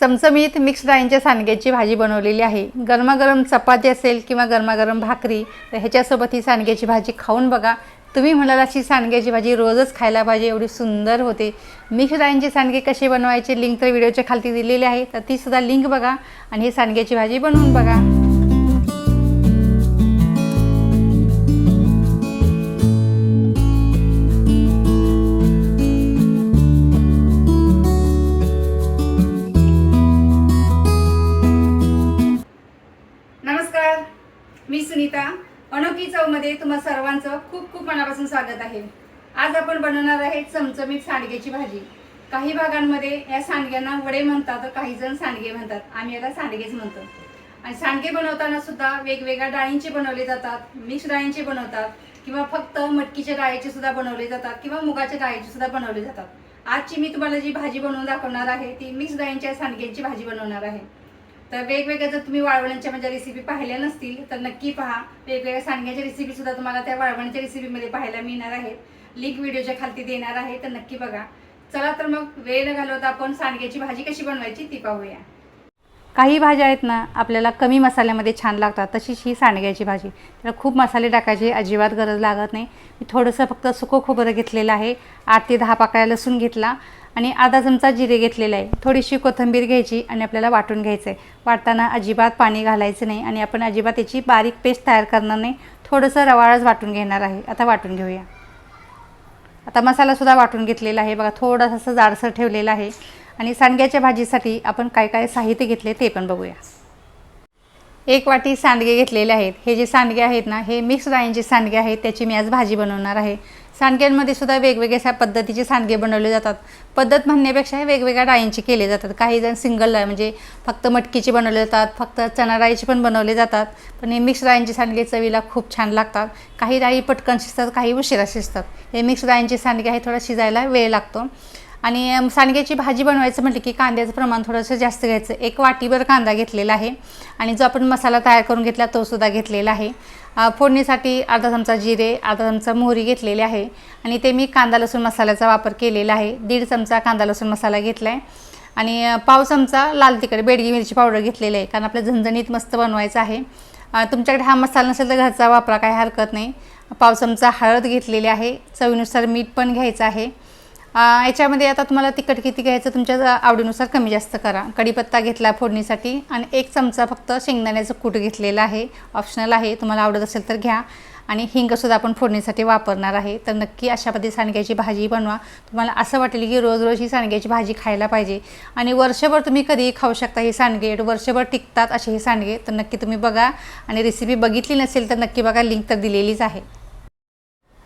चमचमीत मिक्स डाळींच्या सांडग्याची भाजी बनवलेली आहे. गरमागरम चपाती असेल किंवा गरमागरम भाकरी तर ह्याच्यासोबत ही सांडग्याची भाजी खाऊन बघा. तुम्ही म्हणाल अशी सांडग्याची भाजी रोजच खायला पाहिजे एवढी सुंदर होते. मिक्स डाळींचे सांडगे कसे बनवायचे? लिंक तर व्हिडिओच्या खालती दिलेली आहे. तर तीसुद्धा लिंक बघा आणि ही सांडग्याची भाजी बनवून बघा. मी सुनीता अनोखी चवमध्ये तुम्हा सर्वांचं खूप खूप मनापासून स्वागत आहे. आज आपण बनवणार आहे चमचमीत सांडग्याची भाजी. काही भागांमध्ये या सांडग्यांना वडे म्हणतात तर काही जण सांडगे म्हणतात. आम्ही याला सांडगेच म्हणतो. आणि सांडगे बनवताना सुद्धा वेगवेगळ्या डाळींचे बनवले जातात मिक्स डाळींचे बनवतात किंवा फक्त मटकीच्या डाळीचे सुद्धा बनवले जातात किंवा मुगाच्या डाळीचे सुद्धा बनवले जातात. आजची मी तुम्हाला जी भाजी बनवून दाखवणार आहे ती मिक्स डाळींच्या सांडग्यांची भाजी बनवणार आहे. तर वेगवेगळ्या जर तुम्ही वाळवण्यांच्या माझ्या म्हणजे रेसिपी पाहिल्या नसतील तर नक्की पहा. वेगवेगळ्या सांडग्याच्या रेसिपी सुद्धा तुम्हाला त्या वाळवण्याच्या रेसिपीमध्ये पाहायला मिळणार आहेत. लिंक व्हिडिओच्या खालती देणार आहे तर नक्की बघा. चला तर मग वेळ न घालवता आपण सांडग्याची भाजी कशी बनवायची ती पाहूया. काही भाज्या आहेत ना आपल्याला कमी मसाल्यामध्ये छान लागतात. तशीच ही सांडग्याची भाजी. त्याला खूप मसाले टाकायची अजिबात गरज लागत नाही. मी थोडंसं फक्त सुकं खोबरं घेतलेलं आहे. आठ ते दहा पाकळ्या लसूण घेतला आणि अर्धा चमचा जिरे घेतलेला आहे. थोडीशी कोथिंबीर घ्यायची आणि आपल्याला वाटून घ्यायचं आहे वाटताना अजिबात पाणी घालायचं नाही आणि आपण अजिबात याची बारीक पेस्ट तयार करणार नाही. थोडंसं रवाळच वाटून घेणार आहे. आता वाटून घेऊया. आता मसालासुद्धा वाटून घेतलेला आहे. बघा थोडंसं असं जाडसर ठेवलेलं आहे. आणि सांडग्याच्या भाजीसाठी आपण काय काय साहित्य घेतले ते पण बघूया. एक वाटी सांडगे घेतलेले आहेत. हे जे सांडगे आहेत ना हे मिक्स डाळींचे सांडगे आहेत. त्याची मी आज भाजी बनवणार आहे. सांडग्यांमध्ये सुद्धा वेगवेगळ्या पद्धतीचे सांडगे बनवले जातात. पद्धत म्हणण्यापेक्षा हे वेगवेगळ्या डाळींचे केले जातात. काही जण सिंगल डाळ म्हणजे फक्त मटकीचे बनवले जातात फक्त चणा डाळीचे पण बनवले जातात. पण हे मिक्स डाळींचे सांडगे चवीला खूप छान लागतात. काही डाळी पटकन शिजतात काही उशिरा शिजतात. हे मिक्स डाळींचे सांडगे आहे थोडा शिजायला वेळ लागतो. आणि सांडग्याची भाजी बनवायचं म्हटलं की कांद्याचं प्रमाण थोडंसं जास्त घ्यायचं. एक वाटीभर कांदा घेतलेला आहे आणि जो आपण मसाला तयार करून घेतला तो सुद्धा घेतलेला आहे. फोडणीसाठी अर्धा चमचा जिरे अर्धा चमचा मोहरी घेतलेली आहे आणि ते मी कांदा लसूण मसाल्याचा वापर केलेला आहे. दीड चमचा कांदा लसूण मसाला घेतला आहे आणि पाव चमचा लाल तिखट बेडगी मिरची पावडर घेतलेली आहे कारण आपल्या झणझणीत मस्त बनवायचं आहे. तुमच्याकडे हा मसाला नसेल तर घरचा वापरा काही हरकत नाही. पाव चमचा हळद घेतलेली आहे. चवीनुसार मीठ पण घ्यायचं आहे. याच्यामध्ये आता तुम्हाला तिखट किती घ्यायचं तुमच्या आवडीनुसार कमी जास्त करा. कढीपत्ता घेतला फोडणीसाठी आणि एक चमचा फक्त शेंगदाण्याचं कूट घेतलेलं आहे. ऑप्शनल आहे. तुम्हाला आवडत असेल तर घ्या. आणि हिंगसुद्धा आपण फोडणीसाठी वापरणार आहे. तर नक्की अशा पद्धती सांडग्याची भाजी बनवा. तुम्हाला असं वाटेल की रोज रोज ही सांडग्याची भाजी खायला पाहिजे. आणि वर्षभर तुम्ही कधीही खाऊ शकता हे सांडगे. वर्षभर टिकतात असे हे सांडगे. तर नक्की तुम्ही बघा. आणि रेसिपी बघितली नसेल तर नक्की बघा. लिंक तर दिलेलीच आहे.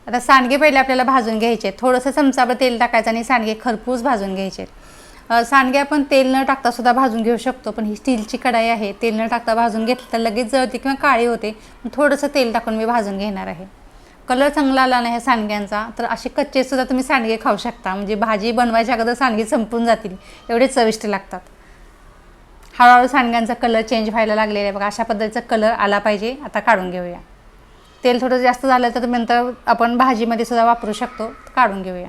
आता सांडगे पहिले आपल्याला भाजून घ्यायचे. आहेत थोडंसं चमचाभर तेल टाकायचं आणि सांडगे खरपूस भाजून घ्यायचे. आहेत. सांडगे आपण तेल न टाकता सुद्धा भाजून घेऊ शकतो पण ही स्टीलची कढाई आहे. तेल न टाकता भाजून घेतलं तर लगेच जळते किंवा काळी होते. थोडंसं तेल टाकून मी भाजून घेणार आहे. कलर चांगला आला नाही सांडग्यांचा तर असे कच्चे सुद्धा तुम्ही सांडगे खाऊ शकता. म्हणजे भाजी बनवायच्या अगोदर सांडगे संपून जातील एवढे चविष्ट लागतात. हळूहळू सांडग्यांचा कलर चेंज व्हायला लागलेला आहे. बघा अशा पद्धतीचा कलर आला पाहिजे. आता काढून घेऊया. तेल थोडं जास्त झालं तर नंतर आपण भाजीमध्ये सुद्धा वापरू शकतो. काढून घेऊया.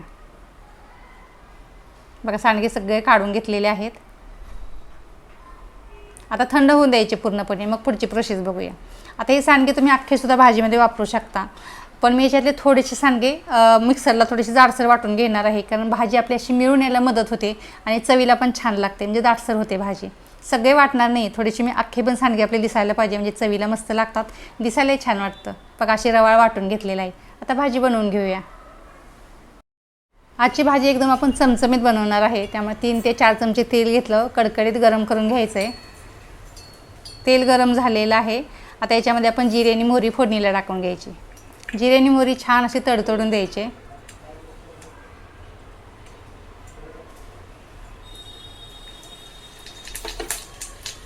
बघा सांडगे सगळे काढून घेतलेले आहेत. आता थंड होऊन द्यायचे पूर्णपणे. मग पुढची प्रोसेस बघूया. आता हे सांडगे तुम्ही अख्खेसुद्धा भाजीमध्ये वापरू शकता. पण मी याच्यातले थोडेसे सांडगे मिक्सरला थोडेसे जाडसर वाटून घेणार आहे. कारण भाजी आपली अशी मिळून यायला मदत होते आणि चवीला पण छान लागते. म्हणजे जाडसर होते भाजी. सगळे वाटणार नाही. थोडीशी मी अख्खे पण सांडगे आपले दिसायला पाहिजे. म्हणजे चवीला मस्त लागतात. दिसायलाही छान वाटतं. बघा अशी रवाळ वाटून घेतलेला आहे. आता भाजी बनवून घेऊया. आजची भाजी एकदम आपण चमचमीत बनवणार आहे. त्यामुळे तीन ते चार चमचे तेल घेतलं. कडकडीत गरम करून घ्यायचं आहे तेल गरम झालेलं आहे. आता याच्यामध्ये आपण जिरे आणि मोहरी फोडणीला टाकून घ्यायची. जिरे आणि मोहरी छान अशी तडतडून द्यायचे.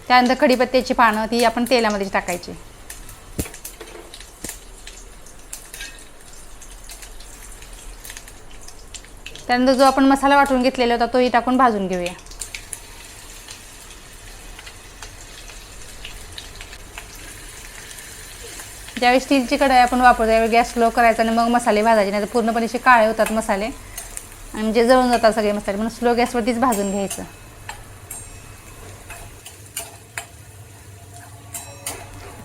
त्यानंतर कढीपत्त्याची पानं ती आपण तेलामध्ये टाकायची. त्यानंतर जो आपण मसाला वाटून घेतलेला होता तोही टाकून भाजून घेऊया. ज्यावेळी स्टीलची कढाई आपण वापरतो त्यावेळी गॅस स्लो करायचा आणि मग मसाले भाजायचे नाही तर पूर्णपणे असे काळे होतात मसाले. आणि म्हणजे जळून जातात सगळे मसाले म्हणून स्लो गॅसवरतीच भाजून घ्यायचं.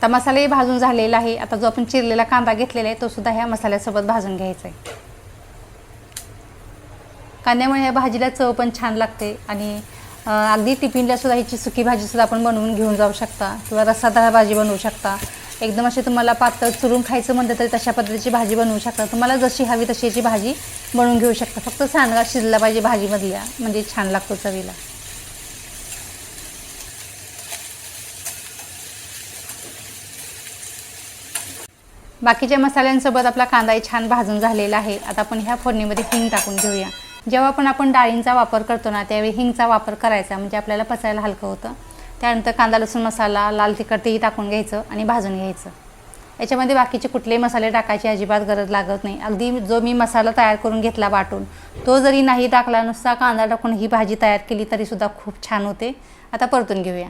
आता मसालाही भाजून झालेला आहे. आता जो आपण चिरलेला कांदा घेतलेला आहे तो सुद्धा ह्या मसाल्यासोबत भाजून घ्यायचा आहे. कांद्यामुळे ह्या भाजीला चव पण छान लागते आणि अगदी टिफिनला सुद्धा ह्याची सुकी भाजीसुद्धा आपण बनवून घेऊन जाऊ शकता किंवा रस्सादार भाजी बनवू शकता. एकदम अशी तुम्हाला पातळ चुरून खायचं म्हणलं तरी तशा पद्धतीची भाजी बनवू शकता. तुम्हाला जशी हवी तशी याची भाजी बनवून घेऊ शकता. फक्त सांडगा शिजला पाहिजे भाजीमधल्या. म्हणजे छान लागतो चवीला. बाकीच्या मसाल्यांसोबत आपला कांदाही छान भाजून झालेला आहे. आता आपण ह्या फोडणीमध्ये हिंग टाकून घेऊया. जेव्हा पण आपण डाळींचा वापर करतो ना त्यावेळी हिंगचा वापर करायचा म्हणजे आपल्याला पचायला हलकं होतं. त्यानंतर कांदा लसूण मसाला लाल तिखट तेही टाकून घ्यायचं आणि भाजून घ्यायचं. याच्यामध्ये बाकीचे कुठलेही मसाले टाकायची अजिबात गरज लागत नाही. अगदी जो मी मसाला तयार करून घेतला वाटून तो जरी नाही टाकला नुसता कांदा टाकून ही भाजी तयार केली तरीसुद्धा खूप छान होते. आता परतून घेऊया.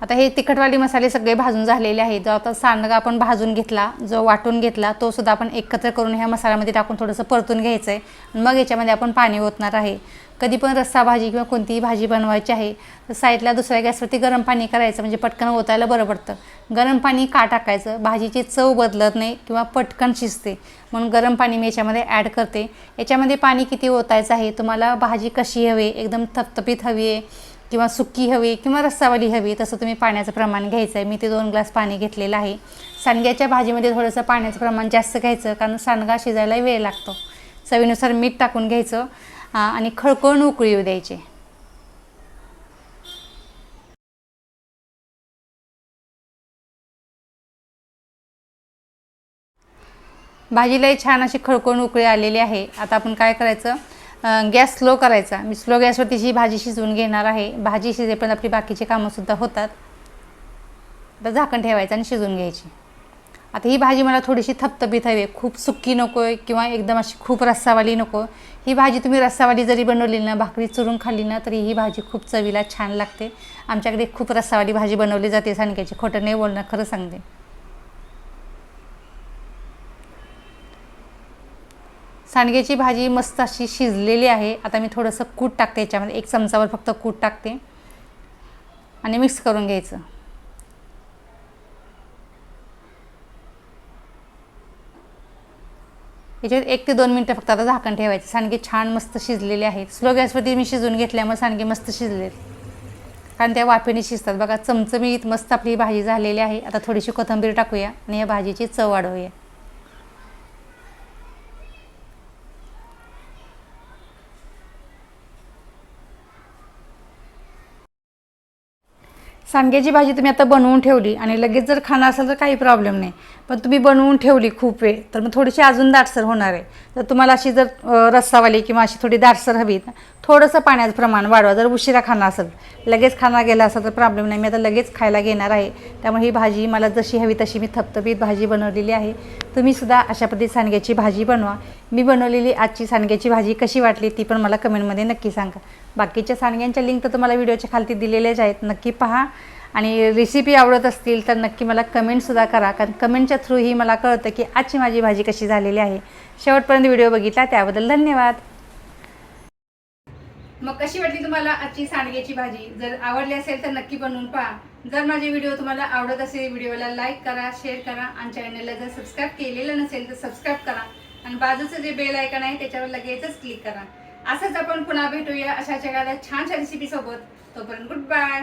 आता हे तिखटवाली मसाले सगळे भाजून झालेले आहेत. जो आता सांडगा आपण भाजून घेतला जो वाटून घेतला तो सुद्धा आपण एकत्र करून ह्या मसाल्यामध्ये टाकून थोडंसं परतून घ्यायचं आहे मग याच्यामध्ये आपण पाणी ओतणार आहे. कधी पण रस्सा भाजी किंवा कोणतीही भाजी बनवायची आहे तर साईडला दुसऱ्या गॅसवरती गरम पाणी करायचं म्हणजे पटकन ओतायला बरं पडतं. गरम पाणी का टाकायचं? भाजीची चव बदलत नाही किंवा पटकन शिजते. म्हणून गरम पाणी मी याच्यामध्ये ॲड करते. याच्यामध्ये पाणी किती ओतायचं आहे? तुम्हाला भाजी कशी हवी? एकदम थपथपीत हवी आहे. किंवा सुक्की हवी किंवा रस्सावाली हवी तसं तुम्ही पाण्याचं प्रमाण घ्यायचं आहे मी ते दोन ग्लास पाणी घेतलेलं आहे. सांडग्याच्या भाजीमध्ये थोडंसं पाण्याचं प्रमाण जास्त घ्यायचं कारण सांडगा शिजायला वेळ लागतो. चवीनुसार मीठ टाकून घ्यायचं आणि खळखळून उकळी येऊ द्यायची. भाजीलाही छान अशी खळकळून उकळी आलेली आहे. आता आपण काय करायचं? गॅस स्लो करायचा. मी स्लो गॅसवरती जी भाजी शिजवून घेणार आहे भाजी शिजेपर्यंत आपली बाकीची कामंसुद्धा होतात. तर झाकण ठेवायचं आणि शिजवून घ्यायची. आता ही भाजी मला थोडीशी थपथपीत हवी आहे. खूप सुक्की नको आहे किंवा एकदम अशी खूप रस्सावाली नको. ही भाजी तुम्ही रस्सावाली जरी बनवली ना भाकरी चुरून खाल्ली ना तरी ही भाजी खूप चवीला छान लागते. आमच्याकडे खूप रस्सावाली भाजी बनवली जाते सांडक्याची खोटं नाही बोलणं खरं सांगते. सांडग्याची भाजी मस्त अशी शिजलेली आहे. आता मी थोडंसं कूट टाकते याच्यामध्ये. एक चमचावर फक्त कूट टाकते. आणि मिक्स करून घ्यायचं. याच्यात एक ते दोन मिनटं फक्त आता झाकण ठेवायचं. सांडगे छान मस्त शिजलेले आहेत. स्लो गॅसवरती मी शिजवून घेतल्यामुळे सांडगे मस्त शिजलेत. कारण त्या वाफेने शिजतात. बघा चमचमीत मस्त आपली भाजी झालेली आहे. आता थोडीशी कोथिंबीर टाकूया आणि या भाजीची चव वाढवूया. सांग्याची भाजी तुम्ही आता बनवून ठेवली आणि लगेच जर खाणं असेल तर काही प्रॉब्लेम नाही. पण तुम्ही बनवून ठेवली खूप वेळ तर मग थोडीशी अजून दाटसर होणार आहे. तर तुम्हाला अशी जर रस्सावाली किंवा अशी थोडी दाटसर हवी थोडंसं पाण्याचं प्रमाण वाढवा. जर उशिरा खाणं असेल लगेच खाणं गेला असेल तर प्रॉब्लेम नाही. मी आता लगेच खायला घेणार आहे. त्यामुळे ही भाजी मला जशी हवी तशी मी थपथपीत भाजी बनवलेली आहे. तुम्ही सुद्धा अशा पद्धती सांडग्याची भाजी बनवा. मी बनवलेली आजची सांडग्याची भाजी कशी वाटली ती पण मला कमेंटमध्ये नक्की सांगा. बाकीच्या सांडग्यांच्या लिंक तर तुम्हाला व्हिडिओच्या खालती दिलेल्याच आहेत. नक्की पहा. आणि रेसिपी आवडत असतील तर नक्की मला कमेंटसुद्धा करा. कारण कमेंटच्या थ्रूही मला कळतं की आजची माझी भाजी कशी झालेली आहे. शेवटपर्यंत व्हिडिओ बघितला त्याबद्दल धन्यवाद. मग कशी वाटली तुम्हाला आजची सांडग्याची भाजी? जर आवडली असेल तर नक्की बनवून पहा. जर माझे व्हिडिओ तुम्हाला आवडत असेल व्हिडिओला लाईक करा शेअर करा आणि चॅनलला जर सबस्क्राईब केलेलं नसेल तर सबस्क्राईब करा. आणि बाजूचं जे बेल आयकन आहे त्याच्यावर लगेचच क्लिक करा. असंच आपण पुन्हा भेटूया अशा जगाला छानशा रेसिपी सोबत. तोपर्यंत गुड बाय